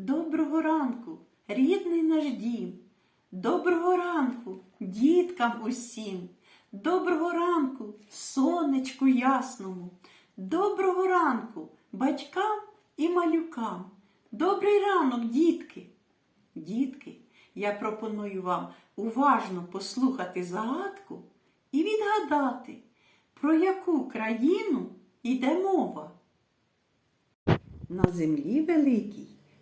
Доброго ранку, рідний наш дім. Доброго ранку, діткам усім. Доброго ранку, сонечку ясному. Доброго ранку, батькам і малюкам. Добрий ранок, дітки. Дітки, я пропоную вам уважно послухати загадку і відгадати, про яку країну йде мова. На землі великій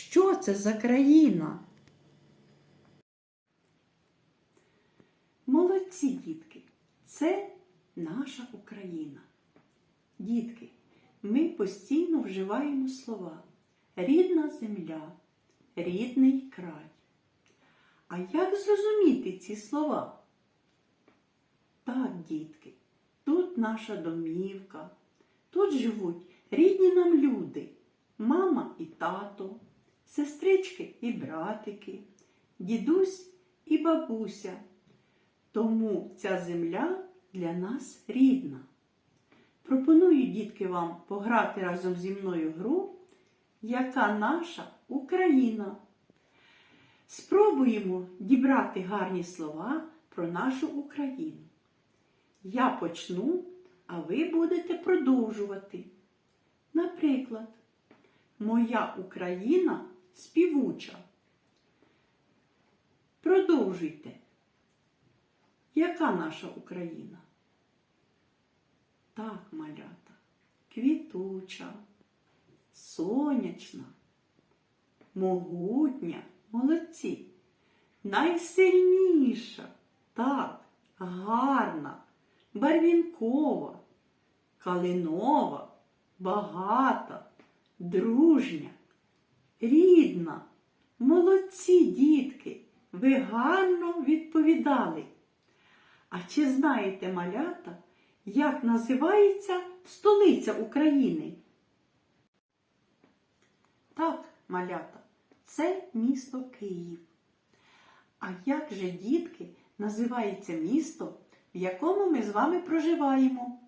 що це за країна? Молодці, дітки, це наша Україна. Дітки, ми постійно вживаємо слова рідна земля, рідний край. А як зрозуміти ці слова? Так, дітки, тут наша домівка, тут живуть рідні нам люди, мама і тато, сестрички і братики, дідусь і бабуся. Тому ця земля для нас рідна. Пропоную, дітки, вам пограти разом зі мною гру, яка наша Україна. Спробуємо дібрати гарні слова про нашу Україну. Я почну, а ви будете продовжувати. Наприклад, Моя Україна співуча. Продовжуйте. Яка наша Україна? Так, малята, квітуча, сонячна, могутня, молодці, найсильніша, так, гарна, барвінкова, калинова, багата, дружня, рідна. Молодці, дітки, ви гарно відповідали. А чи знаєте, малята, як називається столиця України? Так, малята, це місто Київ. А як же, дітки, називається місто, в якому ми з вами проживаємо?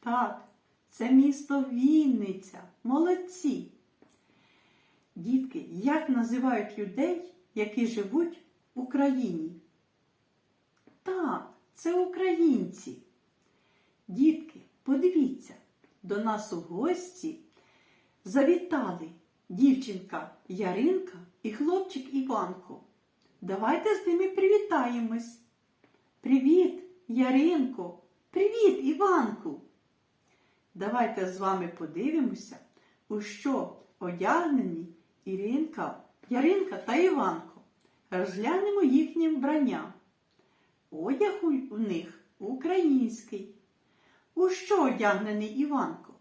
Так, це місто Вінниця. Молодці. Дітки, як називають людей, які живуть в Україні? Так, це українці. Дітки, подивіться, до нас у гості завітали дівчинка Яринка і хлопчик Іванко. Давайте з ними привітаємось. Привіт, Яринко! Привіт, Іванку! Давайте з вами подивимося, у що одягнені Іринка, Яринка та Іванко. Розглянемо їхнє вбрання. Одяг у них український. У що одягнений Іванко?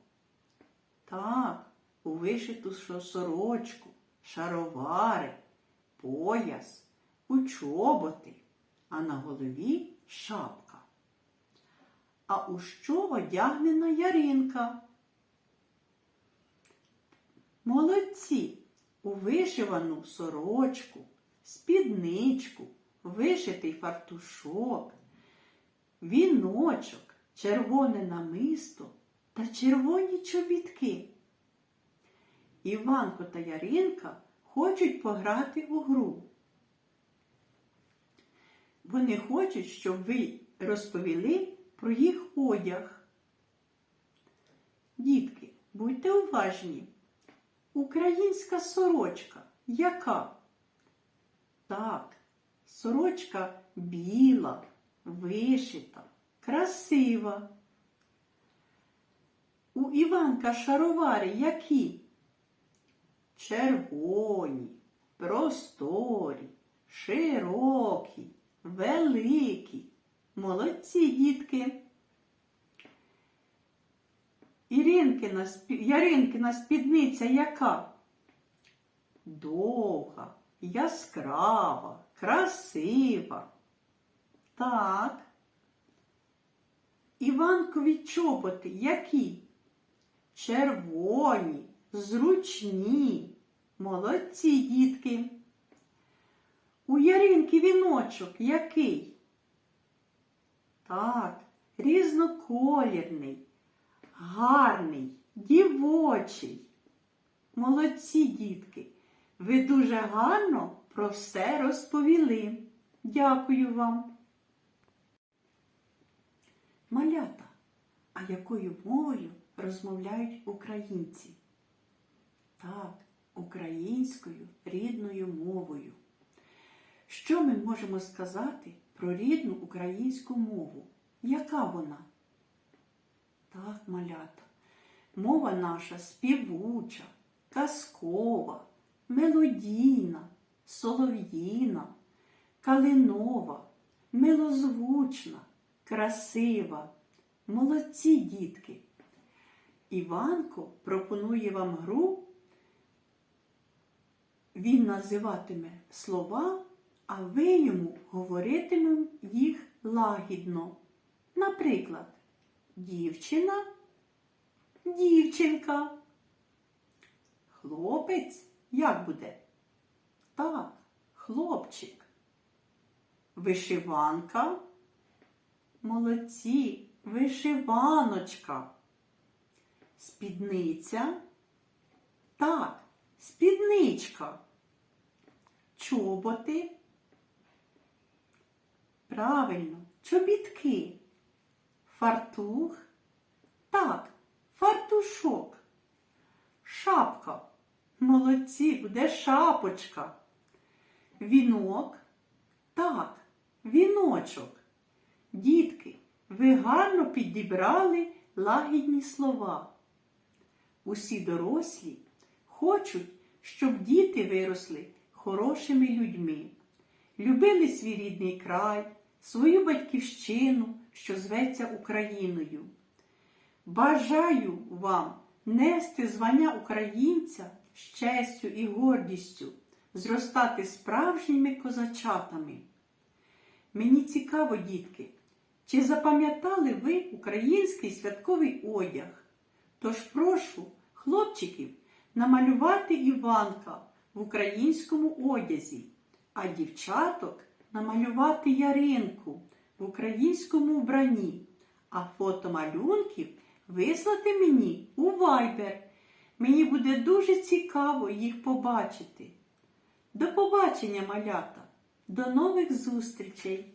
Так, у вишиту сорочку, шаровари, пояс, у чоботи, а на голові шапка. А у що одягнена Яринка? Молодці! У вишивану сорочку, спідничку, вишитий фартушок, віночок, червоне намисто та червоні чобітки. Іванко та Яринка хочуть пограти у гру. Вони хочуть, щоб ви розповіли про їх одяг. Дітки, будьте уважні. Українська сорочка яка? Так, сорочка біла, вишита, красива. У Іванка шаровари які? Червоні, просторі, широкі, великі. Молодці, дітки. Іринкина, Яринкина спідниця яка? довга, яскрава, красива. Так. Іванкові чоботи які? Червоні, зручні. Молодці, дітки. У Яринки віночок який? Так, різноколірний, гарний, дівочий. Молодці, дітки. Ви дуже гарно про все розповіли. Дякую вам. Малята, а якою мовою розмовляють українці? Так, українською рідною мовою. Що ми можемо сказати про рідну українську мову? Яка вона? Так, малята, мова наша співуча, казкова, мелодійна, солов'їна, калинова, милозвучна, красива. Молодці дітки! Іванко пропонує вам гру. Він називатиме слова, а ви йому говоритиме їх лагідно. Наприклад, дівчина, дівчинка. Хлопець як буде? Так, хлопчик. Вишиванка. Молодці, вишиваночка. Спідниця. Так, спідничка. Чоботи. Правильно, чобітки. Фартух. Так, фартушок. Шапка. Молодці, буде шапочка. Вінок. Так, віночок. Дітки, ви гарно підібрали лагідні слова. Усі дорослі хочуть, щоб діти виросли хорошими людьми, любили свій рідний край, свою батьківщину, що зветься Україною. Бажаю вам нести звання українця з честю і гордістю, зростати справжніми козачатами. Мені цікаво, дітки, чи запам'ятали ви український святковий одяг? Тож прошу хлопчиків намалювати Іванка в українському одязі, а дівчаток намалювати яринку в українському вбранні, а фото малюнків вислати мені у Viber. Мені буде дуже цікаво їх побачити. До побачення, малята! До нових зустрічей!